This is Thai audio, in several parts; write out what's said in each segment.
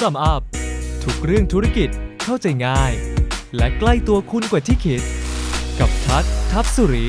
ซัมอัพทุกเรื่องธุรกิจเข้าใจง่าย และใกล้ตัวคุณกว่าที่คิด กับทัศน์ทัพสุริ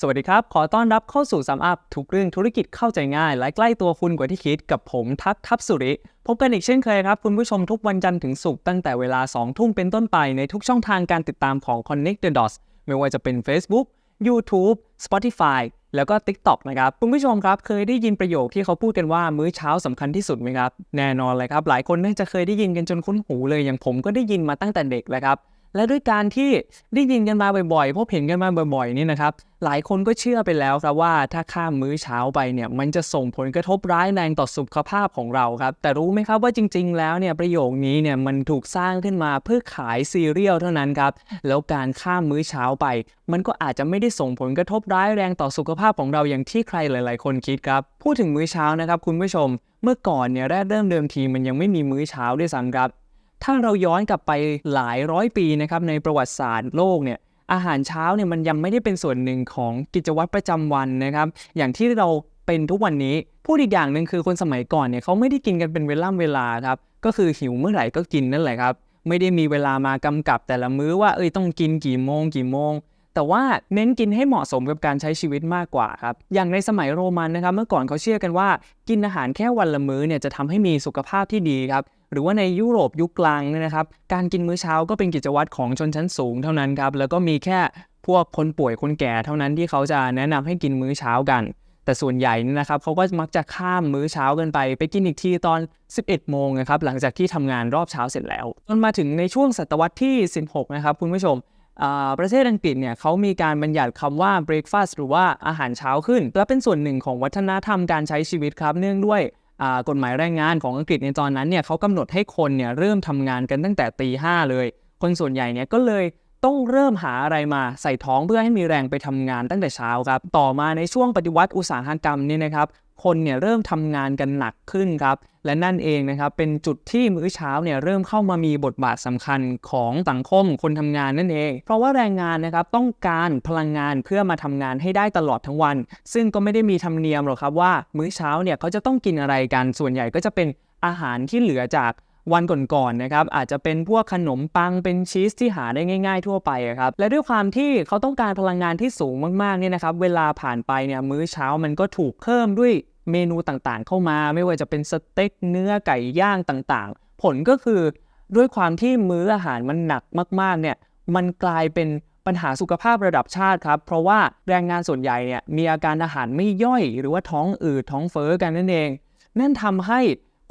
สวัสดีครับ ขอต้อนรับเข้าสู่ซัมอัพทุกเรื่องธุรกิจเข้าใจง่าย และใกล้ตัวคุณกว่าที่คิดกับผมทัศน์ทัพสุริ พบกันอีกเช่นเคยครับคุณผู้ชมทุกวันจันทร์ถึงศุกร์ตั้งแต่เวลา 2 ทุ่มเป็นต้นไปในทุกช่องทางการติดตามของ Connect the Dots ไม่ว่าจะเป็น Facebook YouTube Spotify แล้วก็ TikTok นะครับคุณผู้ชมครับเคยได้ยินประโยคที่เขาพูดกันว่ามื้อเช้าสำคัญที่สุดไหมครับแน่นอนเลยครับหลายคนน่าจะเคยได้ยินกันจนคุ้นหูเลยอย่างผมก็ได้ยินมาตั้งแต่เด็กเลยครับ และด้วยการที่ได้ยินกันมาบ่อยๆ พบเห็นกันมาบ่อยๆนี่นะครับ หลายคนก็เชื่อไปแล้วครับว่าถ้าข้ามมื้อเช้าไปเนี่ยมันจะส่งผลกระทบร้ายแรงต่อสุขภาพของเราครับ แต่รู้ไหมครับว่าจริง ๆ แล้วเนี่ยประโยคนี้เนี่ยมันถูกสร้างขึ้นมาเพื่อขายซีเรียลเท่านั้นครับ แล้วการข้ามมื้อเช้าไป มันก็อาจจะไม่ได้ส่งผลกระทบร้ายแรงต่อสุขภาพของเราอย่างที่ใครหลาย ๆ คนคิดครับ พูดถึงมื้อเช้านะครับคุณผู้ชม เมื่อก่อนเนี่ยแรกเริ่มเดิมทีมันยังไม่มีมื้อเช้าด้วยซ้ำครับ ถ้าเราย้อนกลับไปหลายร้อยปีนะครับในประวัติศาสตร์โลกเนี่ยอาหารเช้าเนี่ยมันยังไม่ได้เป็นส่วนหนึ่งของกิจวัตรประจำวันนะครับ อย่างที่เราเป็นทุกวันนี้พูดอีกอย่างหนึ่งคือคนสมัยก่อนเนี่ยเขาไม่ได้กินกันเป็นเวลาเวลาครับก็คือหิวเมื่อไหร่ก็กินนั่นแหละครับ ไม่ได้มีเวลามากำกับแต่ละมื้อว่าเอ้ยต้องกินกี่โมงกี่โมง แต่ว่าเน้นกินให้เหมาะสมกับการใช้ชีวิตมากกว่าครับอย่างในสมัยโรมันนะครับ เมื่อก่อนเขาเชื่อกันว่า กินอาหารแค่วันละมื้อเนี่ยจะทำให้มีสุขภาพที่ดีครับ หรือว่าในยุโรปยุคกลางเนี่ยนะครับ การกินมื้อเช้าก็เป็นกิจวัตรของชนชั้นสูงเท่านั้นครับ แล้วก็มีแค่พวกคนป่วยคนแก่เท่านั้นที่เขาจะแนะนำให้กินมื้อเช้ากัน แต่ส่วนใหญ่นี่นะครับเขาก็มักจะข้ามมื้อเช้ากันไป ไปกินอีกทีตอน 11 โมงนะครับหลังจากที่ทำงานรอบเช้าเสร็จแล้วจนมาถึงในช่วงศตวรรษที่ 16 นะครับคุณผู้ชมประเทศอังกฤษเนี่ยเขามีการบัญญัติคำว่า breakfast หรือว่าอาหารเช้าขึ้น และเป็นส่วนหนึ่งของวัฒนธรรมการใช้ชีวิตครับ เนื่องด้วย กฎหมายแรงงานของอังกฤษในตอนนั้นเนี่ยเขากำหนดให้คนเนี่ยเริ่มทำงานกันตั้งแต่ตีห้าเลย คนส่วนใหญ่เนี่ยก็เลยต้องเริ่มหาอะไรมาใส่ท้องเพื่อให้มีแรงไปทำงานตั้งแต่เช้าครับ ต่อมาในช่วงปฏิวัติอุตสาหกรรมเนี่ยนะครับ คนเนี่ยเริ่มทำงานกันหนักขึ้นครับ และนั่นเองนะครับเป็นจุดที่มื้อเช้าเนี่ยเริ่มเข้ามามีบทบาทสำคัญของสังคมคนทำงานนั่นเอง เพราะว่าแรงงานนะครับต้องการพลังงานเพื่อมาทำงานให้ได้ตลอดทั้งวัน ซึ่งก็ไม่ได้มีธรรมเนียมหรอกครับว่า มื้อเช้าเนี่ยเขาจะต้องกินอะไรกันส่วนใหญ่ก็จะเป็นอาหารที่เหลือจาก วันก่อนๆนะครับอาจจะเป็นพวกขนมปังเป็นชีสที่หาได้ง่าย ๆ ทั่วไปครับและด้วยความที่เขาต้องการพลังงานที่สูงมากๆเนี่ยนะครับเวลาผ่านไปเนี่ยมื้อเช้ามันก็ถูกเพิ่มด้วยเมนูต่างๆ เข้ามาไม่ว่าจะเป็นสเต็กเนื้อไก่ย่างต่างๆ ผลก็คือด้วยความที่มื้ออาหารมันหนักมากๆเนี่ยมันกลายเป็นปัญหาสุขภาพระดับชาติครับ เพราะว่าแรงงานส่วนใหญ่เนี่ยมีอาการอาหารไม่ย่อย หรือว่าท้องอืดท้องเฟ้อกันนั่นเอง นั่นทำให้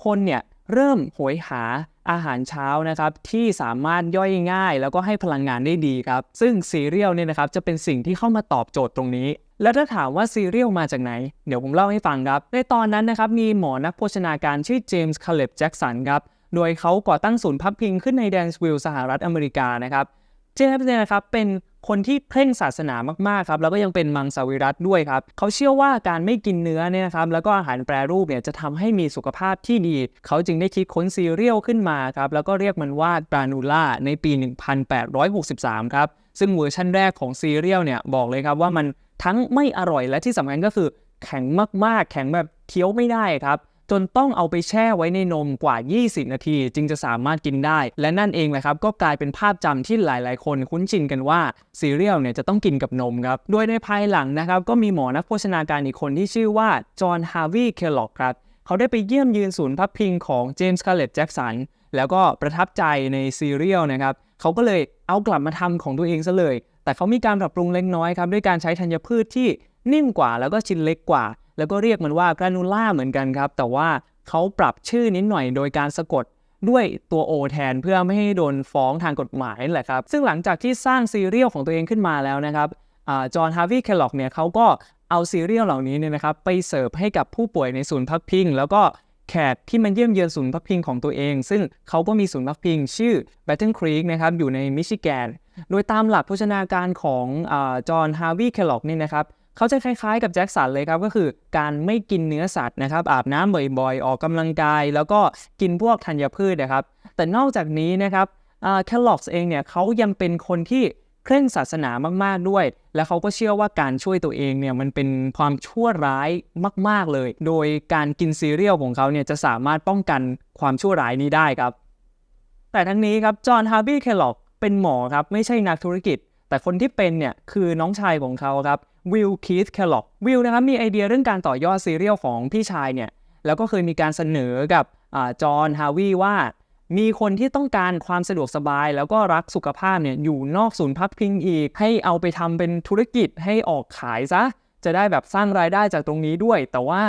คนเนี่ย เริ่มโหยหาอาหารเช้านะครับที่สามารถย่อยง่าย แล้วก็ให้พลังงานได้ดีครับ ซึ่งซีเรียลเนี่ยนะครับจะเป็นสิ่งที่เข้ามาตอบโจทย์ตรงนี้ แล้วถ้าถามว่าซีเรียลมาจากไหน เดี๋ยวผมเล่าให้ฟังครับ ในตอนนั้นนะครับมีหมอนักโภชนาการชื่อเจมส์คาเลบแจ็กสันครับโดยเขาก่อตั้งศูนย์พักพิงขึ้นในแดนสวิลล์สหรัฐอเมริกานะครับเจมส์เนี่ยนะครับเป็น คนที่เคร่งศาสนามากๆครับแล้วก็ยังเป็นมังสวิรัตด้วยครับเขาเชื่อว่าการไม่กินเนื้อเนี่ยนะครับแล้วก็อาหารแปรรูปเนี่ยจะทำให้มีสุขภาพที่ดี เขาจึงได้คิดค้นซีเรียลขึ้นมาครับแล้วก็เรียกมันว่ากรานูล่าในปี 1863 ครับซึ่งเวอร์ชันแรกของซีเรียลเนี่ยบอกเลยครับว่ามันทั้งไม่อร่อยและที่สำคัญก็คือแข็งมากๆ แข็งแบบเคี้ยวไม่ได้ครับ จนต้องเอาไปแช่ไว้ในนมกว่า 20 นาที จึงจะสามารถกินได้ และนั่นเองแหละครับก็กลายเป็นภาพจำที่หลายๆ คนคุ้นชินกันว่าซีเรียลเนี่ยจะต้องกินกับนมครับ โดยในภายหลังนะครับก็มีหมอนักโภชนาการอีกคนที่ชื่อว่าจอห์นฮาร์วีย์เคลล็อกครับเขาได้ไปเยี่ยมยืนศูนย์พักพิงของเจมส์คาร์เลตแจ็กสันแล้วก็ประทับใจในซีเรียลนะครับเขาก็เลยเอากลับมาทำของตัวเองซะเลย แต่เขามีการปรับปรุงเล็กน้อยครับด้วยการใช้ธัญพืชที่นิ่มกว่าแล้วก็ชิ้นเล็กกว่า แล้วก็เรียกมันว่ากรานูล่าเหมือนกันครับ แต่ว่าเขาปรับชื่อนิดหน่อยโดยการสะกดด้วยตัว O แทนเพื่อไม่ให้โดนฟ้องทางกฎหมายนั่แหละครับ ซึ่งหลังจากที่สร้างซีเรียลของตัวเองขึ้นมาแล้วนะครับจอห์นฮาร์วีย์เคลล็อกเนี่ยเขาก็เอาซีเรียลเหล่านี้เนี่ยนะครับไปเสิร์ฟให้กับผู้ป่วยในศูนย์พักพิง แล้วก็แขกที่มันเยี่ยมเยือนศูนย์พักพิงของตัวเอง ซึ่งเขาก็มีศูนย์พักพิง ชื่อ Baton Creek นะครับอยู่ในมิชิแกน โดยตามหลักโภชนาการของจอห์นฮาร์วีย์เคลล็อกเนี่ยนะครับ เขาจะคล้ายๆกับแจ็คสันเลยครับก็คือการไม่กินเนื้อสัตว์นะครับอาบน้ำบ่อยๆ ออกกำลังกาย แล้วก็กินพวกธัญพืชนะครับ แต่นอกจากนี้นะครับแคลล็อกเองเนี่ยเขายังเป็นคนที่เคร่งศาสนามากๆด้วย และเขาก็เชื่อว่าการช่วยตัวเองเนี่ยมันเป็นความชั่วร้ายมาก ๆเลย โดยการกินซีเรียลของเขาเนี่ยจะสามารถป้องกันความชั่วร้ายนี้ได้ครับ แต่ทั้งนี้ครับจอห์นฮาร์บีย์เคลล็อกเป็นหมอครับไม่ใช่นักธุรกิจ แต่คนที่เป็นเนี่ยคือน้องชายของเขาครับ วิลคีธแคลล็อกวิลนะครับมีไอเดียเรื่องการต่อยอดซีเรียลของพี่ชายเนี่ยแล้วก็เคยมีการเสนอกับจอห์นฮาวีว่า มีคนที่ต้องการความสะดวกสบาย แล้วก็รักสุขภาพเนี่ยอยู่นอกศูนย์พักพิงอีก ให้เอาไปทำเป็นธุรกิจให้ออกขายซะ จะได้แบบสร้างรายได้จากตรงนี้ด้วย แต่ว่า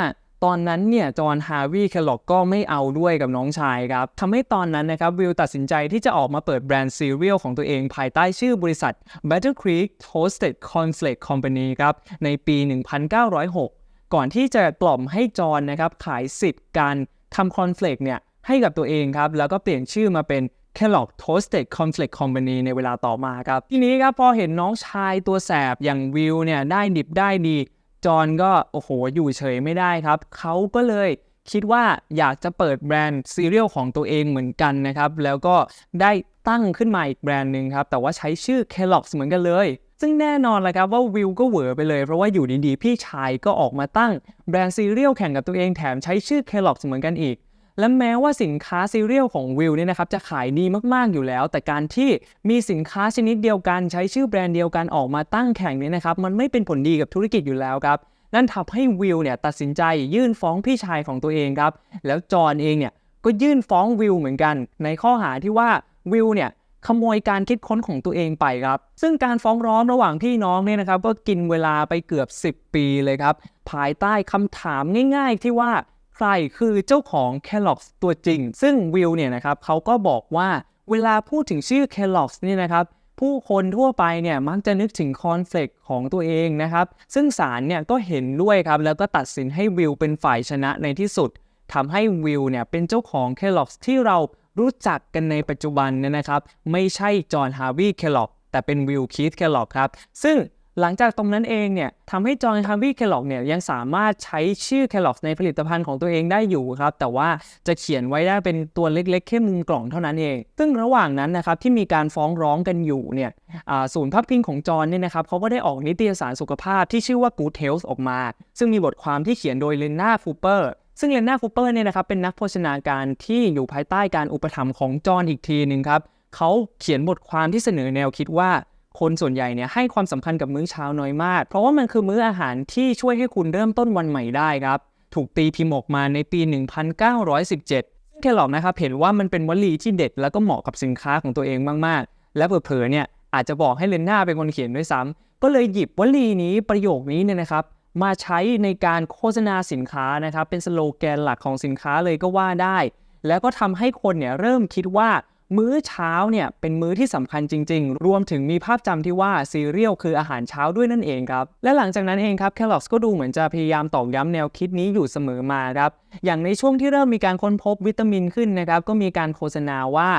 ตอนนั้นเนี่ยจอห์นฮาร์วีย์แคลล็อกก็ไม่เอาด้วยกับน้องชายครับทำให้ตอนนั้นนะครับวิลตัดสินใจที่จะออกมาเปิดแบรนด์ซีเรียลของตัวเองภายใต้ชื่อบริษัท Battle Creek Toasted Cornflake Company ครับในปี 1906 ก่อนที่จะกล่อมให้จอห์นนะครับขายสิทธิ์การทำคอนเฟลกเนี่ยให้กับตัวเองครับแล้วก็เปลี่ยนชื่อมาเป็น Kellogg Toasted Cornflake Company ในเวลาต่อมาครับ ทีนี้ครับพอเห็นน้องชายตัวแสบอย่างวิลเนี่ยได้ดิบได้ดี จอห์นก็โอ้โหอยู่เฉยไม่ได้ครับ เขาก็เลยคิดว่าอยากจะเปิดแบรนด์ซีเรียลของตัวเองเหมือนกันนะครับ แล้วก็ได้ตั้งขึ้นมาอีกแบรนด์หนึ่งครับ แต่ว่าใช้ชื่อ Kellogg's เหมือนกันเลย ซึ่งแน่นอนแหละครับว่าวิวก็เหวอไปเลย เพราะว่าอยู่ดีๆ พี่ชายก็ออกมาตั้งแบรนด์ซีเรียลแข่งกับตัวเองแถมใช้ชื่อ Kellogg's เหมือนกันอีก และแม้ว่าสินค้าซีเรียลของวิลเนี่ยนะครับจะขายดีมากๆอยู่แล้ว แต่การที่มีสินค้าชนิดเดียวกันใช้ชื่อแบรนด์เดียวกันออกมาตั้งแข่งเนี่ยนะครับมันไม่เป็นผลดีกับธุรกิจอยู่แล้วครับนั่นทำให้วิลเนี่ยตัดสินใจยื่นฟ้องพี่ชายของตัวเองครับแล้วจอห์นเองเนี่ยก็ยื่นฟ้องวิลเหมือนกัน ในข้อหาที่ว่าวิลเนี่ยขโมยการคิดค้นของตัวเองไปครับ ซึ่งการฟ้องร้องระหว่างพี่น้องเนี่ยนะครับ ก็กินเวลาไปเกือบ 10 ปีเลยครับ ภายใต้คำถามง่าย ๆ ที่ว่า ใครคือเจ้าของ Kellogg's ตัวจริง ซึ่งวิลเนี่ยนะครับเขาก็บอกว่าเวลาพูดถึงชื่อ Kellogg's เนี่ยนะครับผู้คนทั่วไปเนี่ยมักจะนึกถึงคอนเฟลกของตัวเองนะครับ ซึ่งศาลเนี่ยก็เห็นด้วยครับ แล้วก็ตัดสินให้วิลเป็นฝ่ายชนะในที่สุดทำให้วิลเนี่ยเป็นเจ้าของ Kellogg's ที่เรารู้จักกันในปัจจุบันเนี่ยนะครับ ไม่ใช่จอห์นฮาร์วีย์เคลล็อกแต่เป็นวิลคีธเคลล็อกครับ ซึ่ง หลังจากตรงนั้นเองเนี่ยทำให้จอห์นฮาร์วีย์เคลล็อกเนี่ยยังสามารถใช้ชื่อเคลล็อกในผลิตภัณฑ์ของตัวเองได้อยู่ครับ แต่ว่าจะเขียนไว้ได้เป็นตัวเล็กๆแค่มุมกล่องเท่านั้นเอง ซึ่งระหว่างนั้นนะครับที่มีการฟ้องร้องกันอยู่เนี่ยศูนย์พักพิงของจอห์นเนี่ยนะครับเขาก็ได้ออกนิตยสารสุขภาพที่ชื่อว่า Good Health ออกมา ซึ่งมีบทความที่เขียนโดยเลนนาฟูเปอร์ซึ่งเลนนาฟูเปอร์เนี่ยนะครับเป็นนักโภชนาการที่อยู่ภายใต้การอุปถัมภ์ของจอห์นอีกทีหนึ่งครับเขาเขียนบทความที่เสนอแนวคิดว่า คนส่วนใหญ่เนี่ยให้ความสำคัญกับมื้อเช้าน้อยมาก เพราะว่ามันคือมื้ออาหารที่ช่วยให้คุณเริ่มต้นวันใหม่ได้ครับ ถูกตีพิมพ์ออกมาในปี 1917ซึ่งแคลอกนะครับเห็นว่ามันเป็นวลีที่เด็ดแล้วก็เหมาะกับสินค้าของตัวเองมากๆ และเผลอๆเนี่ยอาจจะบอกให้เลนน่าเป็นคนเขียนด้วยซ้ำก็เลยหยิบวลีนี้ประโยคนี้เนี่ยนะครับมาใช้ในการโฆษณาสินค้านะครับ เป็นสโลแกนหลักของสินค้าเลยก็ว่าได้ แล้วก็ทำให้คนเนี่ยเริ่มคิดว่า มื้อเช้าเนี่ยเป็นมื้อที่สำคัญจริง ๆ รวมถึงมีภาพจำที่ว่าซีเรียลคืออาหารเช้าด้วยนั่นเองครับ และหลังจากนั้นเองครับ Kellogg's ก็ดูเหมือนจะพยายามตอกย้ำแนวคิดนี้อยู่เสมอมาครับ อย่างในช่วงที่เริ่มมีการค้นพบวิตามินขึ้นนะครับ ก็มีการโฆษณาว่า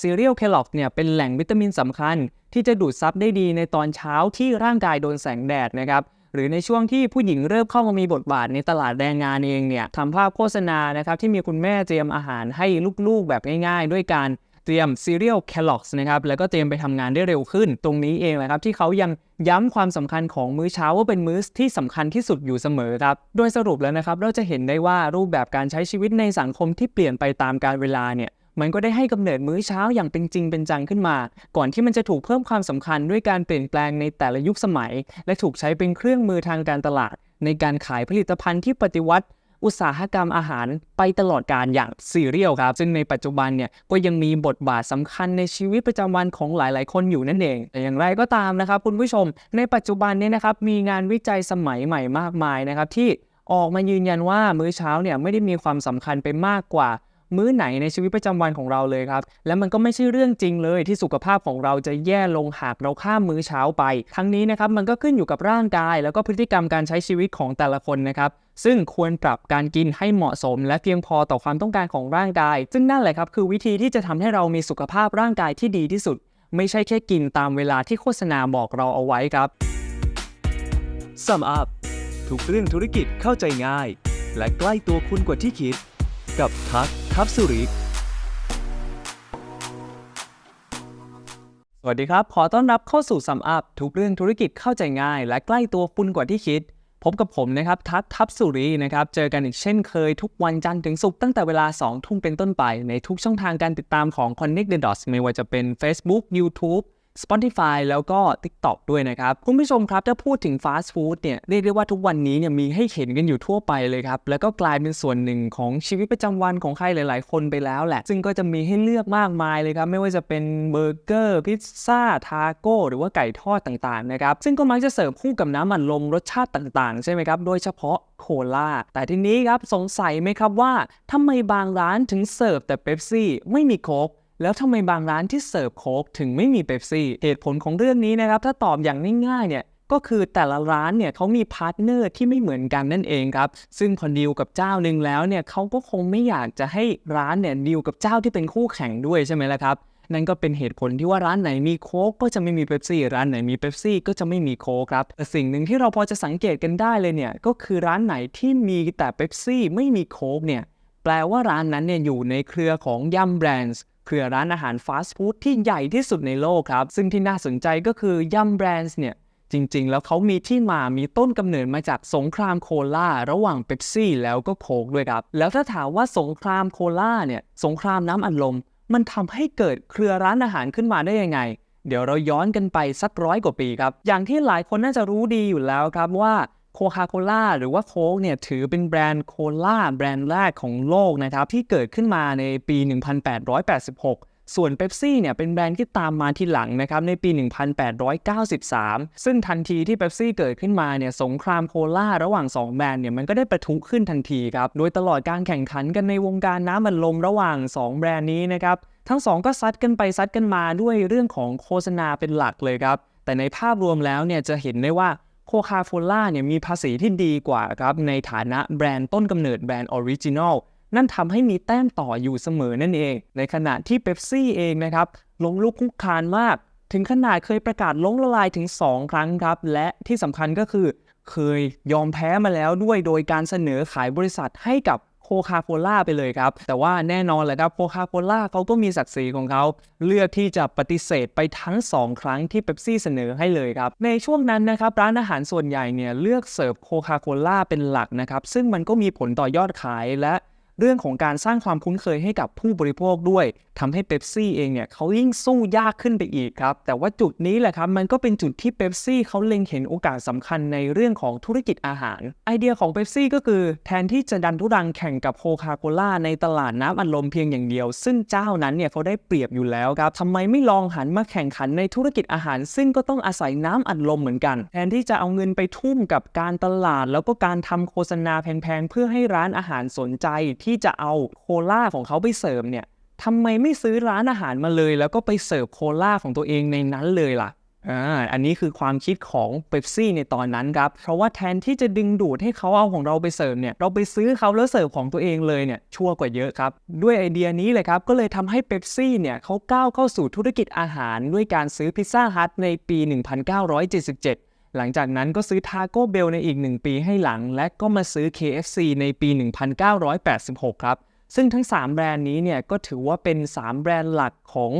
ซีเรียล Kellogg's เนี่ยเป็นแหล่งวิตามินสำคัญ ที่จะดูดซับได้ดีในตอนเช้าที่ร่างกายโดนแสงแดดนะครับหรือในช่วงที่ผู้หญิงเริ่มเข้ามามีบทบาทในตลาดแรงงานเองเนี่ยทำภาพโฆษณานะครับที่มีคุณแม่เตรียมอาหารให้ลูกๆแบบง่าย ๆ ด้วยการ รียมซีเรียลแคลล็อกส์นะครับแล้วก็เตรียมไปทำงานได้เร็วขึ้น ตรงนี้เองแหละครับที่เขายังย้ำความสำคัญของมื้อเช้าว่าเป็นมื้อที่สำคัญที่สุดอยู่เสมอครับ โดยสรุปแล้วนะครับเราจะเห็นได้ว่ารูปแบบการใช้ชีวิตในสังคมที่เปลี่ยนไปตามกาลเวลาเนี่ยมันก็ได้ให้กำเนิดมื้อเช้าอย่างเป็นจริงเป็นจังขึ้นมา ก่อนที่มันจะถูกเพิ่มความสำคัญด้วยการเปลี่ยนแปลงในแต่ละยุคสมัย และถูกใช้เป็นเครื่องมือทางการตลาด ในการขายผลิตภัณฑ์ที่ปฏิวัติ อุตสาหกรรมอาหารไปตลอดการอย่างซีเรียลครับ ซึ่งในปัจจุบันเนี่ยก็ยังมีบทบาทสำคัญในชีวิตประจำวันของหลาย ๆ คนอยู่นั่นเอง แต่อย่างไรก็ตามนะครับคุณผู้ชม ในปัจจุบันเนี่ยนะครับมีงานวิจัยสมัยใหม่มากมายนะครับที่ออกมายืนยันว่ามื้อเช้าเนี่ยไม่ได้มีความสำคัญไปมากกว่า มื้อไหนในชีวิตประจำวันของเราเลยครับ และมันก็ไม่ใช่เรื่องจริงเลยที่สุขภาพของเราจะแย่ลงหากเราข้ามมื้อเช้าไป ทั้งนี้นะครับมันก็ขึ้นอยู่กับร่างกาย แล้วก็พฤติกรรมการใช้ชีวิตของแต่ละคนนะครับซึ่งควรปรับการกินให้เหมาะสม และเพียงพอต่อความต้องการของร่างกาย ซึ่งนั่นแหละครับคือวิธีที่จะทำให้เรามีสุขภาพร่างกายที่ดีที่สุด ไม่ใช่แค่กินตามเวลาที่โฆษณาบอกเราเอาไว้ครับ Sum Up ทุกเรื่องธุรกิจเข้าใจง่าย และใกล้ตัวคุณกว่าที่คิด กับทักทับสุริสวัสดีครับ ขอต้อนรับเข้าสู่ซัมอัพทุกเรื่องธุรกิจเข้าใจง่าย และใกล้ตัวคุณกว่าที่คิด พบกับผมนะครับ ทัศน์ทัพสุรีนะครับ เจอกันอีกเช่นเคยทุกวันจันทร์ถึงศุกร์ตั้งแต่เวลา 2 ทุ่มเป็นต้นไป ในทุกช่องทางการติดตามของ Connect the Dots ไม่ว่าจะเป็น Facebook YouTube Spotify แล้วก็ TikTok ด้วยนะครับ คุณผู้ชมครับถ้าพูดถึงฟาสต์ฟู้ดเนี่ยเรียกได้ว่าทุกวันนี้เนี่ยมีให้เห็นกันอยู่ทั่วไปเลยครับ แล้วก็กลายเป็นส่วนหนึ่งของชีวิตประจำวันของใครหลาย ๆ คนไปแล้วแหละ ซึ่งก็จะมีให้เลือกมากมายเลยครับ ไม่ว่าจะเป็นเบอร์เกอร์พิซซ่าทาโก้หรือว่าไก่ทอดต่าง ๆ นะครับ ซึ่งก็มักจะเสิร์ฟคู่กับน้ำอัดลมรสชาติต่าง ๆ ใช่ไหมครับ โดยเฉพาะโคลาแต่ทีนี้ครับสงสัยไหมครับว่าทำไมบางร้านถึงเสิร์ฟแต่เป๊ปซี่ไม่มีโค้ก แล้วทำไมบางร้านที่เสิร์ฟโค้กถึงไม่มีเป๊ปซี่ เหตุผลของเรื่องนี้นะครับถ้าตอบอย่างง่ายๆเนี่ยก็คือแต่ละร้านเนี่ยเขามีพาร์ทเนอร์ที่ไม่เหมือนกันนั่นเองครับ ซึ่งพอดีลกับเจ้าหนึ่งแล้วเนี่ยเขาก็คงไม่อยากจะให้ร้านเนี่ยดีลกับเจ้าที่เป็นคู่แข่งด้วยใช่ไหมล่ะครับ นั่นก็เป็นเหตุผลที่ว่าร้านไหนมีโค้กก็จะไม่มีเป๊ปซี่ร้านไหนมีเป๊ปซี่ก็จะไม่มีโค้กครับแต่สิ่งหนึ่งที่เราพอจะสังเกตกันได้เลยเนี่ยก็คือร้านไหนที่มีแต่เป๊ปซี่ไม่มีโค้กเนี่ยแปลว่าร้านนั้นเนี่ยอยู่ในเครือของยัมแบรนด์ ครือร้านอาหารฟาสต์ฟู้ดที่ใหญ่ที่สุดในโลกครับ ซึ่งที่น่าสนใจก็คือยัมแบรนด์เนี่ย จริงๆ แล้วเขามีที่มามีต้นกำเนิดมาจากสงครามโคลาระหว่างเป๊ปซี่แล้วก็โคกด้วยครับ แล้วถ้าถามว่าสงครามโคลาเนี่ย สงครามน้ำอัดลม มันทำให้เกิดเครือร้านอาหารขึ้นมาได้ยังไง เดี๋ยวเราย้อนกันไปสักร้อยกว่าปีครับ อย่างที่หลายคนน่าจะรู้ดีอยู่แล้วครับว่า คคาโคล่าหรือว่าโค้กเนี่ยถือเป็นแบรนด์โคลาแบรนด์แรกของโลกนะครับที่เกิดขึ้นมาในปี 1886ส่วนเ e ปซี่เนี่ยเป็นแบรนด์ที่ตามมาทีหลังนะครับในปี 1893 ซึ่งทันทีที่เ e ปซี่เกิดขึ้นมาเนี่ยสงครามโคลาระหว่าง 2 แบรนด์เนี่ยมันก็ได้ประทุขึ้นทันทีครับ โดยตลอดการแข่งขันกันในวงการน้ำมันลมระหว่าง 2 แบรนด์นี้นะครับ ทั้งสองก็ซัดกันไปซัดกันมาด้วยเรื่องของโฆษณาเป็นหลักเลยครับ แต่ในภาพรวมแล้วเนี่ยจะเห็นได้ว่า โคคาโคล่าเนี่ยมีภาษีที่ดีกว่าครับในฐานะแบรนด์ต้นกำเนิดแบรนด์ออริจินอลนั่นทำให้มีแต้มต่ออยู่เสมอนั่นเอง ในขณะที่เบปซี่เองนะครับล้มลุกคุกคานมาก ถึงขนาดเคยประกาศล้มละลายถึง 2 ครั้งครับ และที่สำคัญก็คือเคยยอมแพ้มาแล้วด้วยโดยการเสนอขายบริษัทให้กับ คคาโคล่าไปเลยครับ แต่ว่าแน่นอนแหละครับโคคาโคล่าเขาก็มีศักดิ์ศรีของเขาเลือกที่จะปฏิเสธไปทั้ง 2 ครั้งที่เป๊ปซี่เสนอให้เลยครับ ในช่วงนั้นนะครับร้านอาหารส่วนใหญ่เนี่ยเลือกเสิร์ฟโคคาโคล่าเป็นหลักนะครับ ซึ่งมันก็มีผลต่อยอดขายและ เรื่องของการสร้างความคุ้นเคยให้กับผู้บริโภคด้วยทำให้เ e ปซี่เองเนี่ยเขายิ่งสู้ยากขึ้นไปอีกครับ แต่ว่าจุดนี้แหละครับ มันก็เป็นจุดที่เ e ปซี่เขาเล็งเห็นโอกาสสำคัญในเรื่องของธุรกิจอาหาร ไอเดียของเ e ปซี่ก็คือ แทนที่จะดันทุรังแข่งกับโคคาโคล่าในตลาดน้ำอัดลมเพียงอย่างเดียว ซึ่งเจ้านั้นเนี่ยเขาได้เปรียบอยู่แล้วครับทำไมไม่ลองหันมาแข่งขันในธุรกิจอาหาร ซึ่งก็ต้องอาศัยน้ำอัดลมเหมือนกัน แทนที่จะเอาเงินไปทุ่มกับการตลาด แล้วก็การทำโฆษณาแพงๆเพื่อให้ร้านอาหารสนใจที่ที่จะเอาโคลาของเขาไปเสิร์ฟเนี่ยทำไมไม่ซื้อร้านอาหารมาเลย แล้วก็ไปเสิร์ฟโคลาของตัวเองในนั้นเลยล่ะอ่าอันนี้คือความคิดของเ e ปซี่ในตอนนั้นครับ เพราะว่าแทนที่จะดึงดูดให้เขาเอาของเราไปเสิร์ฟเนี่ย เราไปซื้อเขาแล้วเสิร์ฟของตัวเองเลยเนี่ย ชั่วกว่าเยอะครับ ด้วยไอเดียนี้เลยครับ ก็เลยทำให้เ e ปซี่เนี่ยเขาก้าวเข้าสู่ธุรกิจอาหารด้วยการซื้อพิซซ่าฮัทในปี 1977 หลังจากนั้นก็ซื้อทาโก้เบลในอีก 1 ปีให้หลัง และก็มาซื้อ KFC ในปี 1986 ครับ ซึ่งทั้ง 3 แบรนด์นี้เนี่ยก็ถือว่าเป็น 3 แบรนด์หลักของ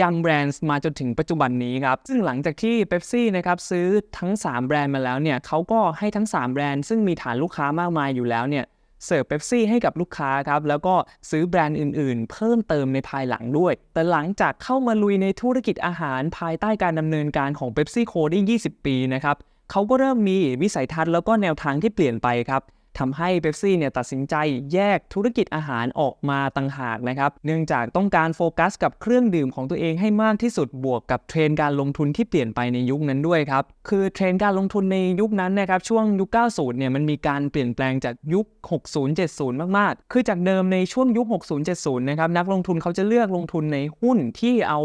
ยังแบรนด์มาจนถึงปัจจุบันนี้ครับ ซึ่งหลังจากที่เบปซี่นะครับซื้อทั้ง 3 แบรนด์มาแล้วเนี่ยเขาก็ให้ทั้ง 3 แบรนด์ซึ่งมีฐานลูกค้ามากมายอยู่แล้วเนี่ย เสิร์ฟเบปซี่ให้กับลูกค้าครับแล้วก็ซื้อแบรนด์อื่นๆ เพิ่มเติมในภายหลังด้วย แต่หลังจากเข้ามาลุยในธุรกิจอาหารภายใต้การดำเนินการของ PepsiCo ได้ 20 ปีนะครับเขาก็เริ่มมีวิสัยทัศน์แล้วก็แนวทางที่เปลี่ยนไปครับ ทำให้เบปซี่เนี่ยตัดสินใจแยกธุรกิจอาหารออกมาต่างหากนะครับ เนื่องจากต้องการโฟกัสกับเครื่องดื่มของตัวเองให้มากที่สุดบวกกับเทรนด์การลงทุนที่เปลี่ยนไปในยุคนั้นด้วยครับ คือเทรนด์การลงทุนในยุคนั้นนะครับช่วงยุค 90 เนี่ยมันมีการเปลี่ยนแปลงจากยุค 60-70 มากๆ คือจากเดิมในช่วงยุค 60-70 นะครับนักลงทุนเขาจะเลือกลงทุนในหุ้นที่เอา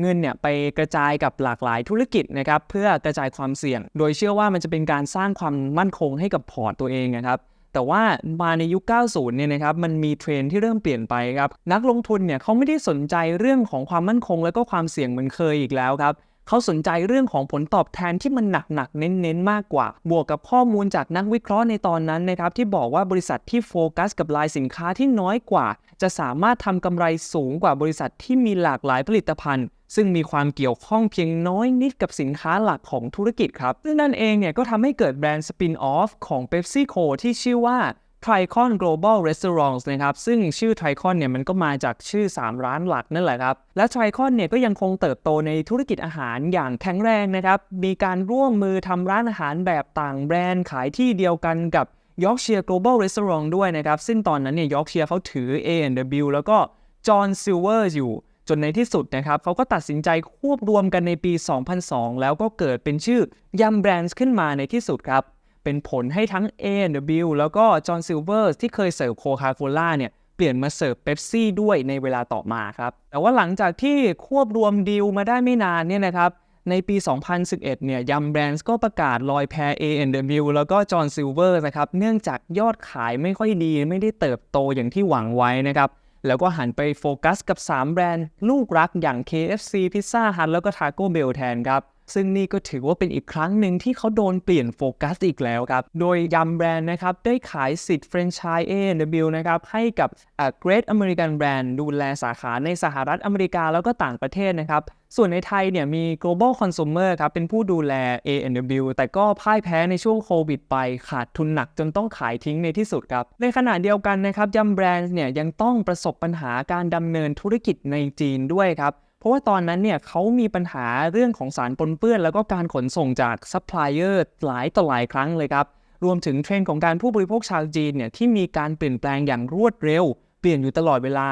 เงินเนี่ยไปกระจายกับหลากหลายธุรกิจนะครับเพื่อกระจายความเสี่ยง โดยเชื่อว่ามันจะเป็นการสร้างความมั่นคงให้กับพอร์ตตัวเองนะครับแต่ว่ามาในยุค 90 เนี่ยนะครับ มันมีเทรนที่เริ่มเปลี่ยนไปครับ นักลงทุนเนี่ยเขาไม่ได้สนใจเรื่องของความมั่นคง และก็ความเสี่ยงเหมือนเคยอีกแล้วครับ เขาสนใจเรื่องของผลตอบแทนที่มันหนักๆเน้นๆ มากกว่า บวกกับข้อมูลจากนักวิเคราะห์ในตอนนั้นนะครับที่บอกว่าบริษัทที่โฟกัสกับลายสินค้าที่น้อยกว่า จะสามารถทำกำไรสูงกว่าบริษัทที่มีหลากหลายผลิตภัณฑ์ซึ่งมีความเกี่ยวข้องเพียงน้อยนิดกับสินค้าหลักของธุรกิจครับซึ่งนั่นเองเนี่ยก็ทำให้เกิดแบรนด์สปินออฟของ PepsiCo ที่ชื่อว่า Tricon Global Restaurants นะครับ ซึ่งชื่อ Tricon เนี่ยมันก็มาจากชื่อ 3 ร้านหลักนั่นแหละครับ และ Tricon เนี่ยก็ยังคงเติบโตในธุรกิจอาหารอย่างแข็งแรงนะครับ มีการร่วมมือทำร้านอาหารแบบต่างแบรนด์ขายที่เดียวกันกับ Yorkshire Global Restaurant ด้วยนะครับ ซึ่งตอนนั้นเนี่ย Yorkshire เขาถือ A&W แล้วก็ John Silver อยู่ จนในที่สุดนะครับเขาก็ตัดสินใจควบรวมกันในปี 2002 แล้วก็เกิดเป็นชื่อยำแบรนด์ขึ้นมาในที่สุดครับ เป็นผลให้ทั้ง A&W แล้วก็ John Silver ที่เคยเสิร์ฟโคคาโคล่าเนี่ยเปลี่ยนมาเสิร์ฟเบปซี่ด้วยในเวลาต่อมาครับ แต่ว่าหลังจากที่ควบรวมดีลมาได้ไม่นานเนี่ยนะครับในปี 2011 เนี่ยยำแบรนด์ก็ประกาศลอยแพ A&W แล้วก็ John Silver นะครับ เนื่องจากยอดขายไม่ค่อยดีไม่ได้เติบโตอย่างที่หวังไว้นะครับ แล้วก็หันไปโฟกัสกับ 3 แบรนด์ ลูกรักอย่าง KFC Pizza Hut แล้วก็ Taco Bell แทนครับ ซึ่งนี่ก็ถือว่าเป็นอีกครั้งหนึ่งที่เขาโดนเปลี่ยนโฟกัสอีกแล้วครับ โดยยำแบรนด์นะครับได้ขายสิทธิ์แฟรนไชส์ A&W นะครับให้กับอ่า Great American Brand ดูแลสาขาในสหรัฐอเมริกาแล้วก็ต่างประเทศนะครับส่วนในไทยเนี่ยมี global consumer ครับเป็นผู้ดูแล A&W แต่ก็พ่ายแพ้ในช่วงโควิดไปขาดทุนหนักจนต้องขายทิ้งในที่สุดครับ ในขณะเดียวกันนะครับยำแบรนด์เนี่ยยังต้องประสบปัญหาการดำเนินธุรกิจในจีนด้วยครับ เพราะว่าตอนนั้นเนี่ยเขามีปัญหาเรื่องของสารปนเปื้อน แล้วก็การขนส่งจากซัพพลายเออร์หลายต่อหลายครั้งเลยครับ รวมถึงเทรนด์ของการผู้บริโภคชาวจีนเนี่ยที่มีการเปลี่ยนแปลงอย่างรวดเร็ว เปลี่ยนอยู่ตลอดเวลา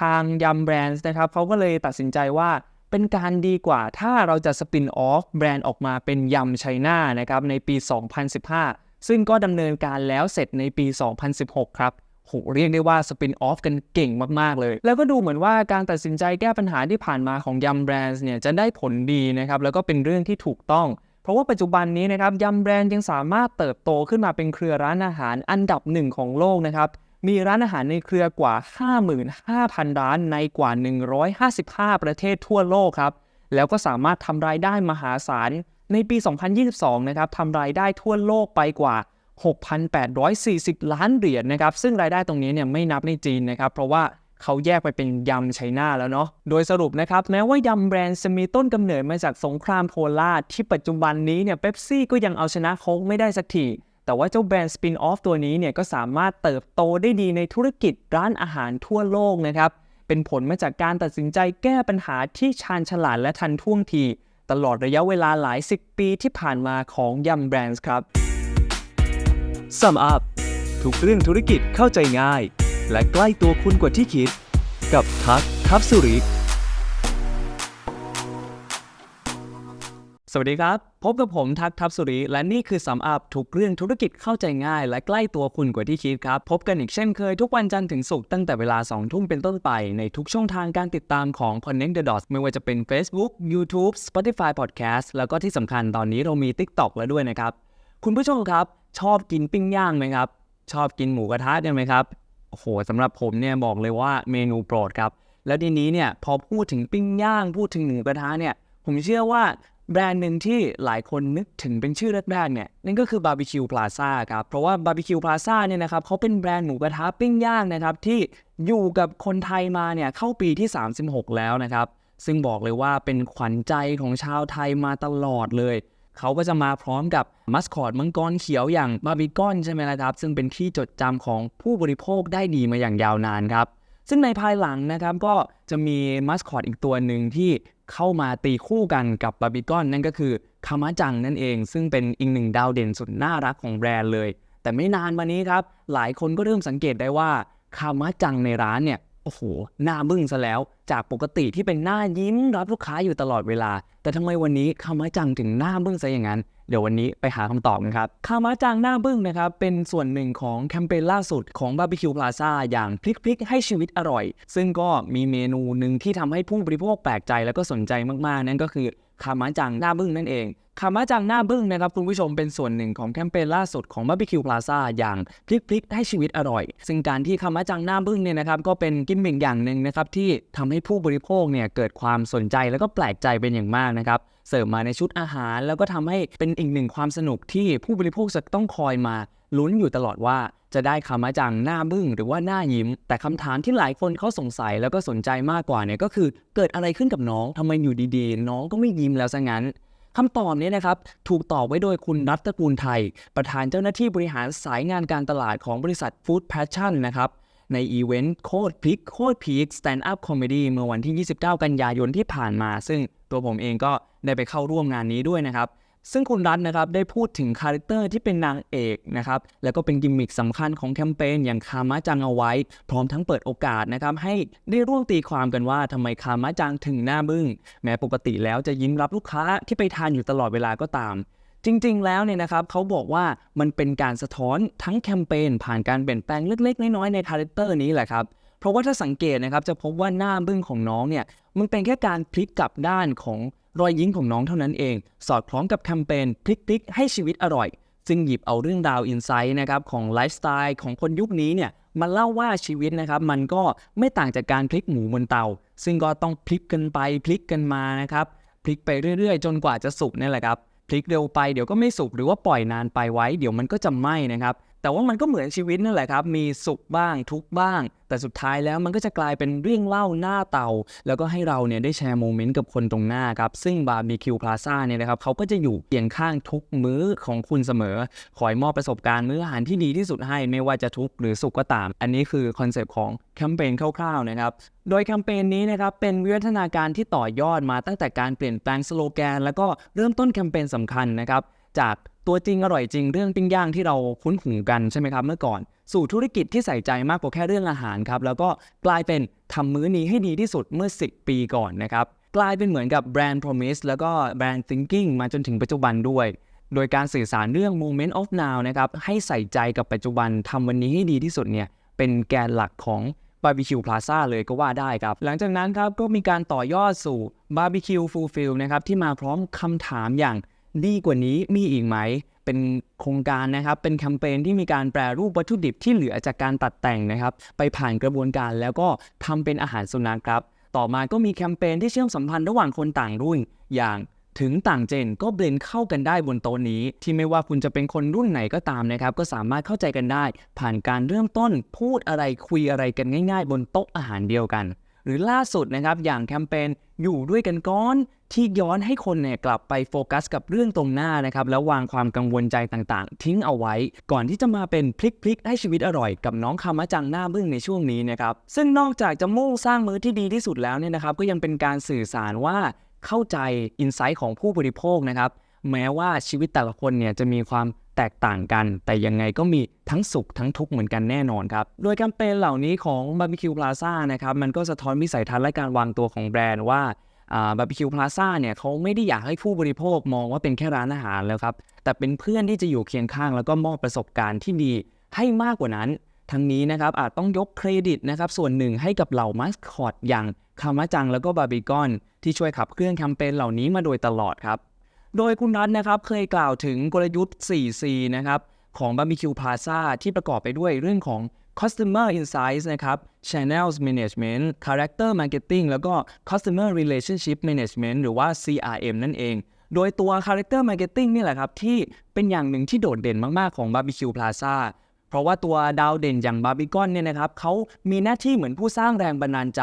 ทางยำแบรนด์นะครับเขาก็เลยตัดสินใจว่าเป็นการดีกว่าถ้าเราจะสปินออฟแบรนด์ออกมาเป็นยำไชน่านะครับในปี 2015 ซึ่งก็ดำเนินการแล้วเสร็จในปี 2016 ครับ โหเรียกได้ว่าสปินออฟกันเก่งมาก ๆ เลย แล้วก็ดูเหมือนว่าการตัดสินใจแก้ปัญหาที่ผ่านมาของยำแบรนด์เนี่ยจะได้ผลดีนะครับแล้วก็เป็นเรื่องที่ถูกต้องเพราะว่าปัจจุบันนี้นะครับยำแบรนด์ยังสามารถเติบโตขึ้นมาเป็นเครือร้านอาหารอันดับหนึ่งของโลกนะครับมีร้านอาหารในเครือกว่า 55,000 ร้านในกว่า 155 ประเทศทั่วโลกครับแล้วก็สามารถทำรายได้มหาศาลในปี 2022 นะครับทำรายได้ทั่วโลกไปกว่า 6,840 ล้านเหรียญนะครับ ซึ่งรายได้ตรงนี้เนี่ยไม่นับในจีนนะครับ เพราะว่าเขาแยกไปเป็นยำไชน่าแล้วเนาะ โดยสรุปนะครับ แม้ว่ายำแบรนด์จะมีต้นกำเนิดมาจากสงครามโพล่าที่ปัจจุบันนี้เนี่ยเป๊ปซี่ก็ยังเอาชนะโค้กไม่ได้สักทีแต่ว่าเจ้าแบรนด์สปินออฟตัวนี้เนี่ยก็สามารถเติบโตได้ดีในธุรกิจร้านอาหารทั่วโลกนะครับ เป็นผลมาจากการตัดสินใจแก้ปัญหาที่ชาญฉลาดและทันท่วงที ตลอดระยะเวลาหลายสิบปีที่ผ่านมาของยำแบรนด์ครับ Sum Up ทุกเรื่องธุรกิจเข้าใจง่าย และใกล้ตัวคุณกว่าที่คิด กับทักทับสุริสวัสดีครับ พบกับผมทักทับสุริ และนี่คือสัมอัพทุกเรื่องธุรกิจเข้าใจง่าย และใกล้ตัวคุณกว่าที่คิดครับ พบกันอีกเช่นเคยทุกวันจันทร์ถึงศุกร์ตั้งแต่เวลา 2 ทุ่มเป็นต้นไป ในทุกช่องทางการติดตามของ Connect the Dots ไม่ว่าจะเป็น Facebook YouTube Spotify Podcast แล้วก็ที่สำคัญตอนนี้เรามี TikTok แล้วด้วยนะครับ คุณผู้ชมครับ ชอบกินปิ้งย่างไหมครับ ชอบกินหมูกระทะกันไหมครับโอ้โหสำหรับผมเนี่ยบอกเลยว่าเมนูโปรดครับ แล้วทีนี้เนี่ยพอพูดถึงปิ้งย่างพูดถึงหมูกระทะเนี่ย ผมเชื่อว่าแบรนด์หนึ่งที่หลายคนนึกถึงเป็นชื่อแรกๆเนี่ยนั่นก็คือบาร์บีคิวพลาซ่าครับ เพราะว่าบาร์บีคิวพลาซ่าเนี่ยนะครับเขาเป็นแบรนด์หมูกระทะปิ้งย่างนะครับ ที่อยู่กับคนไทยมาเนี่ยเข้าปีที่ 36 แล้วนะครับ ซึ่งบอกเลยว่าเป็นขวัญใจของชาวไทยมาตลอดเลย เขาก็จะมาพร้อมกับมัสคอตมังกรเขียวอย่างบาร์บีคอนใช่ไหมล่ะครับ ซึ่งเป็นที่จดจำของผู้บริโภคได้ดีมาอย่างยาวนานครับ ซึ่งในภายหลังนะครับก็จะมีมัสคอตอีกตัวหนึ่งที่เข้ามาตีคู่กันกับบาร์บีคอนนั่นก็คือคามะจังนั่นเอง ซึ่งเป็นอีกหนึ่งดาวเด่นสุดน่ารักของแบรนด์เลย แต่ไม่นานมานี้ครับหลายคนก็เริ่มสังเกตได้ว่าคามะจังในร้านเนี่ย อ้โหหน้าบึ้งซะแล้ว จากปกติที่เป็นหน้ายิ้มรับลูกค้าอยู่ตลอดเวลา แต่ทำไมวันนี้คามะจังถึงหน้าบึ้งซะอย่างนั้นเดี๋ยววันนี้ไปหาคำตอบกันครับคามะจังหน้าบึ้งนะครับเป็นส่วนหนึ่งของแคมเปญล่าสุดของบาร์บีคิวพลาซ่าอย่างพลิกพลิกให้ชีวิตอร่อย ซึ่งก็มีเมนูหนึ่งที่ทำให้ผู้บริโภคแปลกใจแล้วก็สนใจมากๆ นั่นก็คือ คามะจังหน้าบึ้งนั่นเองคามะจังหน้าบึ้งนะครับคุณผู้ชมเป็นส่วนหนึ่งของแคมเปญล่าสุดของ Barbecue Plaza อย่างพลิกพลิกให้ชีวิตอร่อย ซึ่งการที่คามะจังหน้าบึ้งเนี่ยนะครับก็เป็นกิมมิคอย่างหนึ่งนะครับที่ทำให้ผู้บริโภคเนี่ยเกิดความสนใจแล้วก็แปลกใจเป็นอย่างมากนะครับเสิร์ฟมาในชุดอาหาร แล้วก็ทำให้เป็นอีกหนึ่งความสนุกที่ผู้บริโภคจะต้องคอยมาลุ้นอยู่ตลอดว่า จะได้คามะจังหน้าบึ้งหรือว่าหน้ายิ้ม แต่คำถามที่หลายคนเขาสงสัยแล้วก็สนใจมากกว่าเนี่ยก็คือเกิดอะไรขึ้นกับน้องทำไมอยู่ดีๆ น้องก็ไม่ยิ้มแล้วซะงั้นคำตอบนี้นะครับถูกตอบไว้โดยคุณรัตตระกูลไทย ประธานเจ้าหน้าที่บริหารสายงานการตลาดของบริษัท Food Passion นะครับในอีเวนต์โคตรพลิกโคตรพีค Stand Up Comedy เมื่อวันที่ 29 กันยายนที่ผ่านมา ซึ่งตัวผมเองก็ได้ไปเข้าร่วมงานนี้ด้วยนะครับ ซึ่งคุณรัฐนะครับได้พูดถึงคาแรคเตอร์ที่เป็นนางเอกนะครับแล้วก็เป็นกิมมิคสำคัญของแคมเปญอย่างคามะจังเอาไว้ พร้อมทั้งเปิดโอกาสนะครับให้ได้ร่วมตีความกันว่าทำไมคามะจังถึงหน้าบึ้ง แม้ปกติแล้วจะยิ้มรับลูกค้าที่ไปทานอยู่ตลอดเวลาก็ตาม จริงๆ แล้วเนี่ยนะครับเขาบอกว่ามันเป็นการสะท้อนทั้งแคมเปญผ่านการเปลี่ยนแปลงเล็กๆ น้อยๆในคาแรคเตอร์นี้แหละครับเพราะว่าถ้าสังเกตนะครับจะพบว่าหน้าบึ้งของน้องเนี่ยมันเป็นแค่การพลิกกลับด้านของ รอยยิ้มของน้องเท่านั้นเอง สอดคล้องกับแคมเปญพลิกพลิกให้ชีวิตอร่อย ซึ่งหยิบเอาเรื่องราวอินไซต์นะครับของไลฟ์สไตล์ของคนยุคนี้เนี่ยมาเล่าว่าชีวิตนะครับมันก็ไม่ต่างจากการพลิกหมูบนเตา ซึ่งก็ต้องพลิกกันไปพลิกกันมานะครับพลิกไปเรื่อยๆ จนกว่าจะสุกนี่แหละครับพลิกเร็วไปเดี๋ยวก็ไม่สุกหรือว่าปล่อยนานไปไว้ เดี๋ยวมันก็จะไหม้นะครับ แต่ว่ามันก็เหมือนชีวิตนั่นแหละครับ มีสุขบ้างทุกบ้าง แต่สุดท้ายแล้วมันก็จะกลายเป็นเรื่องเล่าหน้าเตา แล้วก็ให้เราเนี่ยได้แชร์โมเมนต์กับคนตรงหน้าครับ ซึ่งบาร์บีคิวพลาซ่าเนี่ยนะครับเขาก็จะอยู่เคียงข้างทุกมื้อของคุณเสมอ คอยมอบประสบการณ์มื้ออาหารที่ดีที่สุดให้ไม่ว่าจะทุกข์หรือสุขก็ตาม อันนี้คือคอนเซปต์ของแคมเปญคร่าวๆนะครับโดยแคมเปญนี้นะครับเป็นวิวัฒนาการที่ต่อยอดมาตั้งแต่การเปลี่ยนแปลงสโลแกน แล้วก็เริ่มต้นแคมเปญสำคัญนะครับจาก ตัวจริงอร่อยจริงเรื่องปิ้งย่างที่เราคุ้นหูกันใช่ไหมครับเมื่อก่อน สู่ธุรกิจที่ใส่ใจมากกว่าแค่เรื่องอาหารครับแล้วก็กลายเป็นทำมื้อนี้ให้ดีที่สุดเมื่อ 10 ปีก่อนนะครับกลายเป็นเหมือนกับแบรนด์ promise แล้วก็แบรนด์ thinking มาจนถึงปัจจุบันด้วย โดยการสื่อสารเรื่อง moment of now นะครับให้ใส่ใจกับปัจจุบันทำวันนี้ให้ดีที่สุดเนี่ยเป็นแกนหลักของ Barbecue Plaza เลยก็ว่าได้ครับ หลังจากนั้นครับก็มีการต่อยอดสู่ Barbecue Fulfill นะครับที่มาพร้อมคำถามอย่าง ดีกว่านี้มีอีกไหม เป็นโครงการนะครับ เป็นแคมเปญที่มีการแปรรูปวัตถุดิบที่เหลือจากการตัดแต่งนะครับ ไปผ่านกระบวนการแล้วก็ทำเป็นอาหารสุนัขครับ ต่อมาก็มีแคมเปญที่เชื่อมสัมพันธ์ระหว่างคนต่างรุ่น อย่างถึงต่างเจนก็เบลนเข้ากันได้บนโต๊ะนี้ ที่ไม่ว่าคุณจะเป็นคนรุ่นไหนก็ตามนะครับ ก็สามารถเข้าใจกันได้ ผ่านการเริ่มต้นพูดอะไรคุยอะไรกันง่าย ๆ บนโต๊ะอาหารเดียวกัน หรือล่าสุดนะครับอย่างแคมเปญอยู่ด้วยกันก้อน ที่ย้อนให้คนเนี่ยกลับไปโฟกัสกับเรื่องตรงหน้านะครับแล้ววางความกังวลใจต่างๆ ทิ้งเอาไว้ ก่อนที่จะมาเป็นพลิกพลิกให้ชีวิตอร่อยกับน้องคามะจังหน้าบึ้งในช่วงนี้นะครับซึ่งนอกจากจะมุ่งสร้างมื้อที่ดีที่สุดแล้วเนี่ยนะครับก็ยังเป็นการสื่อสารว่าเข้าใจอินไซต์ของผู้บริโภคนะครับแม้ว่าชีวิตแต่ละคนเนี่ยจะมีความแตกต่างกัน แต่ยังไงก็มีทั้งสุขทั้งทุกข์เหมือนกันแน่นอนครับ โดยแคมเปญเหล่านี้ของ Barbecue Plaza นะครับมันก็สะท้อนวิสัยทัศน์และการวางตัวของแบรนด์ว่า บาร์บีคิวพลาซ่าเนี่ยเขาไม่ได้อยากให้ผู้บริโภคมองว่าเป็นแค่ร้านอาหารแล้วครับ แต่เป็นเพื่อนที่จะอยู่เคียงข้าง แล้วก็มอบประสบการณ์ที่ดีให้มากกว่านั้น ทั้งนี้นะครับอาจต้องยกเครดิตนะครับส่วนหนึ่งให้กับเหล่ามาสคอตอย่างคามะจังแล้วก็บาร์บีคอนที่ช่วยขับเคลื่อนแคมเปญเหล่านี้มาโดยตลอดครับ โดยคุณรัฐนะครับเคยกล่าวถึงกลยุทธ์ 4C นะครับของ Barbecue Plaza ที่ประกอบไปด้วยเรื่องของ Customer Insights นะครับ Channels Management Character Marketing แล้วก็ Customer Relationship Management หรือว่า CRM นั่นเอง โดยตัว Character Marketing นี่แหละครับ ที่เป็นอย่างหนึ่งที่โดดเด่นมาก ๆ ของ Barbecue Plaza เพราะว่าตัวดาวเด่นอย่างบาร์บีคอนเนี่ยนะครับเขามีหน้าที่เหมือนผู้สร้างแรงบันดาลใจ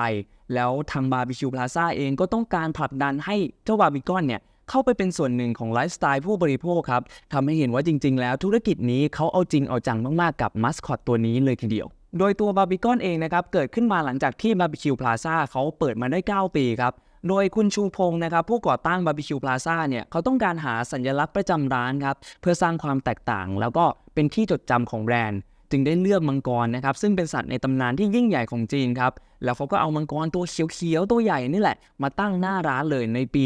แล้วทางบาร์บีคิวพลาซ่าเองก็ต้องการผลักดันให้เจ้าบาร์บีคอนเนี่ย เข้าไปเป็นส่วนหนึ่งของไลฟ์สไตล์ผู้บริโภคครับทำให้เห็นว่าจริง ๆ แล้วธุรกิจนี้เขาเอาจริงเอาจังมากๆกับมัสคอตตัวนี้เลยทีเดียวโดยตัวบาร์บีคอนเองนะครับเกิดขึ้นมาหลังจากที่บาร์บีคิวพลาซ่าเขาเปิดมาได้ 9 ปีครับโดยคุณชูพงศ์นะครับผู้ก่อตั้งบาร์บีคิวพลาซ่าเนี่ยเขาต้องการหาสัญลักษณ์ประจำร้านครับเพื่อสร้างความแตกต่าง แล้วก็เป็นที่จดจำของแบรนด์ จึงได้เลือกมังกรนะครับซึ่งเป็นสัตว์ในตำนานที่ยิ่งใหญ่ของจีนครับแล้วเขาก็เอามังกรตัวเขียวๆตัวใหญ่นี่แหละ มาตั้งหน้าร้านเลยในปี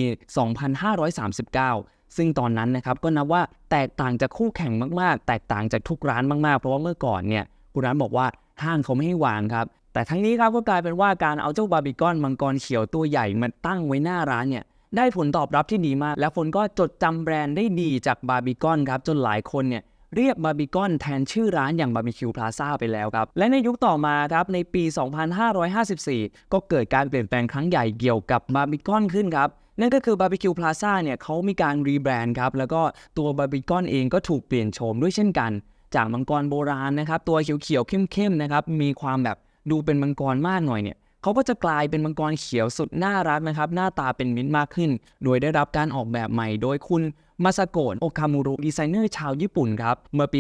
2539 ซึ่งตอนนั้นนะครับก็นับว่าแตกต่างจากคู่แข่งมากๆ แตกต่างจากทุกร้านมากๆ เพราะว่าเมื่อก่อนเนี่ยคุณร้านบอกว่าห้างเขาไม่ให้วางครับแต่ทั้งนี้ครับก็กลายเป็นว่าการเอาเจ้าบาร์บีคอนมังกรเขียวตัวใหญ่มาตั้งไว้หน้าร้านเนี่ยได้ผลตอบรับที่ดีมาก และคนก็จดจำแบรนด์ได้ดีจากบาร์บีคอนครับจนหลายคนเนี่ย เรียกบาร์บีคอนแทนชื่อร้านอย่างบาร์บีคิวพลาซ่าไปแล้วครับ และในยุคต่อมาครับในปี 2554 ก็เกิดการเปลี่ยนแปลงครั้งใหญ่เกี่ยวกับบาร์บีคอนขึ้นครับนั่นก็คือบาร์บีคิวพลาซ่าเนี่ยเขามีการรีแบรนด์ครับแล้วก็ตัวบาร์บีคอนเองก็ถูกเปลี่ยนโฉมด้วยเช่นกัน จากมังกรโบราณนะครับตัวเขียวๆเข้มๆนะครับมีความแบบดูเป็นมังกรมากหน่อยเนี่ย เขาก็จะกลายเป็นมังกรเขียวสุดน่ารักนะครับ หน้าตาเป็นมิตรมากขึ้น โดยได้รับการออกแบบใหม่โดยคุณมาซาโกะโอคามูรุดีไซเนอร์ชาวญี่ปุ่นครับ เมื่อปี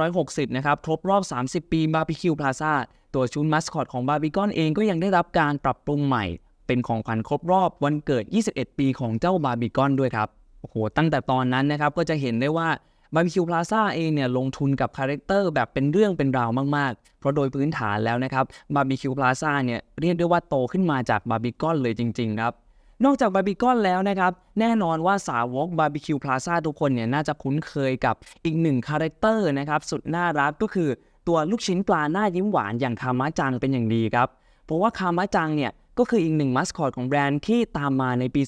2560 นะครับ ครบรอบ 30 ปีบาร์บีคิวพลาซ่าตัวชุดมัสคอตของบาร์บีคอนเองก็ยังได้รับการปรับปรุงใหม่ เป็นของขวัญครบรอบวันเกิด 21 ปีของเจ้าบาร์บีคอนด้วยครับโอ้โหตั้งแต่ตอนนั้นนะครับก็จะเห็นได้ว่า บาร์บีคิวพลาซ่าเองเนี่ยลงทุนกับคาแรคเตอร์แบบเป็นเรื่องเป็นราวมาก ๆ เพราะโดยพื้นฐานแล้วนะครับบาร์บีคิวพลาซ่าเนี่ยเรียกได้ว่าโตขึ้นมาจากบาร์บีคอนเลยจริง ๆ ครับนอกจากบาร์บีคอนแล้วนะครับ แน่นอนว่าสาวกบาร์บีคิวพลาซ่าทุกคนเนี่ยน่าจะคุ้นเคยกับอีกหนึ่งคาแรคเตอร์นะครับ สุดน่ารักก็คือตัวลูกชิ้นปลาหน้ายิ้มหวานอย่างคามะจังเป็นอย่างดีครับ เพราะว่าคามะจังเนี่ยก็คืออีกหนึ่งมัสคอตของแบรนด์ที่ตามมาในปี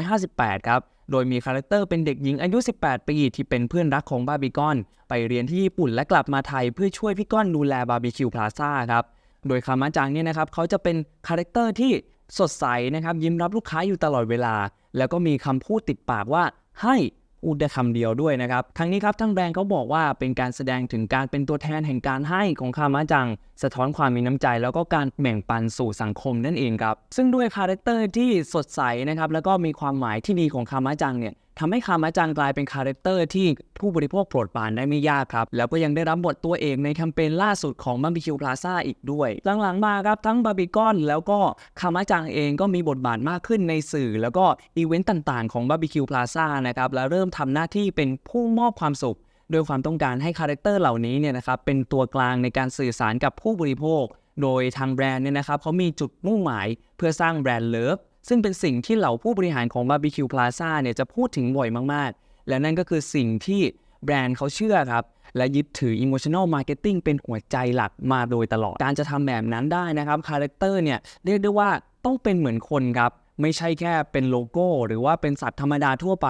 2558 ครับ โดยมีคาแรคเตอร์เป็นเด็กหญิงอายุ 18 ปี ที่เป็นเพื่อนรักของบาร์บีกอน ไปเรียนที่ญี่ปุ่นและกลับมาไทยเพื่อช่วยพี่ก้อนดูแลบาร์บีคิวพลาซ่าครับ โดยคามาจังเนี่ยนะครับเขาจะเป็นคาแรคเตอร์ที่สดใสนะครับยิ้มรับลูกค้าอยู่ตลอดเวลา แล้วก็มีคำพูดติดปากว่าให้ พูดได้คำเดียวด้วยนะครับทั้งนี้ครับทั้งแบรนด์เขาบอกว่าเป็นการแสดงถึงการเป็นตัวแทนแห่งการให้ของคามะจัง สะท้อนความมีน้ำใจ แล้วก็การแบ่งปันสู่สังคมนั่นเองครับซึ่งด้วยคาแรคเตอร์ที่สดใสนะครับแล้วก็มีความหมายที่ดีของคามะจังเนี่ย ทำให้คามะจังกลายเป็นคาแรคเตอร์ที่ผู้บริโภคโปรดปรานได้ไม่ยากครับ แล้วก็ยังได้รับบทตัวเองในแคมเปญล่าสุดของบาร์บีคิวพลาซ่าอีกด้วย หลังๆมาครับทั้งบาร์บีคอนแล้วก็คามะจังเองก็มีบทบาทมากขึ้นในสื่อ แล้วก็อีเวนต์ต่างๆของบาร์บีคิวพลาซ่านะครับและเริ่มทำหน้าที่เป็นผู้มอบความสุขโดยความต้องการให้คาแรคเตอร์เหล่านี้เนี่ยนะครับเป็นตัวกลางในการสื่อสารกับผู้บริโภค โดยทางแบรนด์เนี่ยนะครับเขามีจุดมุ่งหมายเพื่อสร้างแบรนด์เลิฟ ซึ่งเป็นสิ่งที่เหล่าผู้บริหารของ Barbecue Plaza เนี่ยจะพูดถึงบ่อยมากๆ และนั่นก็คือสิ่งที่แบรนด์เขาเชื่อครับ และยึดถือ emotional marketing เป็นหัวใจหลักมาโดยตลอด การจะทำแบบนั้นได้นะครับคาแรคเตอร์เนี่ยเรียกได้ว่าต้องเป็นเหมือนคนครับ ไม่ใช่แค่เป็นโลโก้ หรือว่าเป็นสัตว์ธรรมดาทั่วไป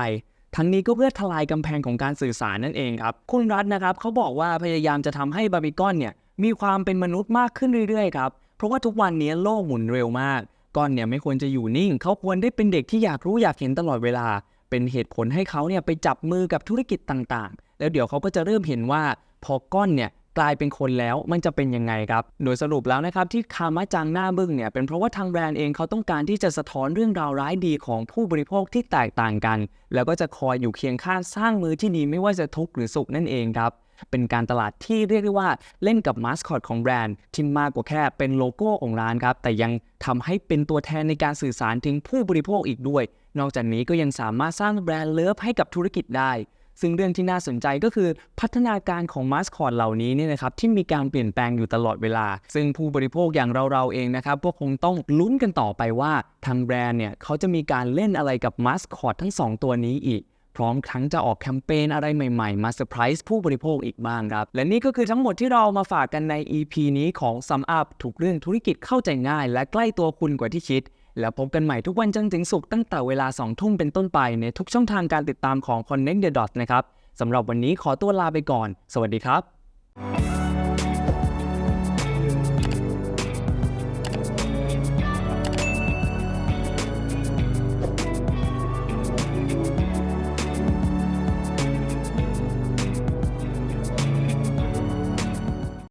ทั้งนี้ก็เพื่อทลายกำแพงของการสื่อสารนั่นเองครับคุณรัฐนะครับเขาบอกว่าพยายามจะทำให้บาร์บีคอนเนี่ยมีความเป็นมนุษย์มากขึ้นเรื่อยๆครับเพราะว่าทุกวันนี้โลกหมุนเร็วมาก ก้อนเนี่ยไม่ควรจะอยู่นิ่ง เขาควรได้เป็นเด็กที่อยากรู้อยากเห็นตลอดเวลา เป็นเหตุผลให้เขาเนี่ยไปจับมือกับธุรกิจต่างๆ แล้วเดี๋ยวเขาก็จะเริ่มเห็นว่าพอก้อนเนี่ยกลายเป็นคนแล้วมันจะเป็นยังไงครับ โดยสรุปแล้วนะครับที่คามะจังหน้าบึ้งเนี่ยเป็นเพราะว่าทางแบรนด์เองเขาต้องการที่จะสะท้อนเรื่องราวร้ายดีของผู้บริโภคที่แตกต่างกัน แล้วก็จะคอยอยู่เคียงข้างสร้างมือที่ดีไม่ว่าจะทุกข์หรือสุขนั่นเองครับ เป็นการตลาดที่เรียกได้ว่าเล่นกับมาสคอตของแบรนด์ที่มากกว่าแค่เป็นโลโก้ของร้านครับ แต่ยังทำให้เป็นตัวแทนในการสื่อสารถึงผู้บริโภคอีกด้วย นอกจากนี้ก็ยังสามารถสร้างแบรนด์เลิฟให้กับธุรกิจได้ซึ่งเรื่องที่น่าสนใจก็คือพัฒนาการของมาสคอตเหล่านี้เนี่ยนะครับที่มีการเปลี่ยนแปลงอยู่ตลอดเวลา ซึ่งผู้บริโภคอย่างเราๆเองนะครับก็คงต้องลุ้นกันต่อไปว่าทางแบรนด์เนี่ยเขาจะมีการเล่นอะไรกับมาสคอตทั้งสองตัวนี้อีก พร้อมทั้งจะออกแคมเปญอะไรใหม่ๆ มาเซอร์ไพรส์ผู้บริโภคอีกบ้างครับ และนี่ก็คือทั้งหมดที่เรามาฝากกันใน EP นี้ของ Sum Up ทุกเรื่องธุรกิจเข้าใจง่าย และใกล้ตัวคุณกว่าที่คิด แล้วพบกันใหม่ทุกวันจันทร์ถึงศุกร์ตั้งแต่เวลา 2 ทุ่มเป็นต้นไปในทุกช่องทางการติดตามของ Connect the Dots นะครับสำหรับวันนี้ขอตัวลาไปก่อน สวัสดีครับ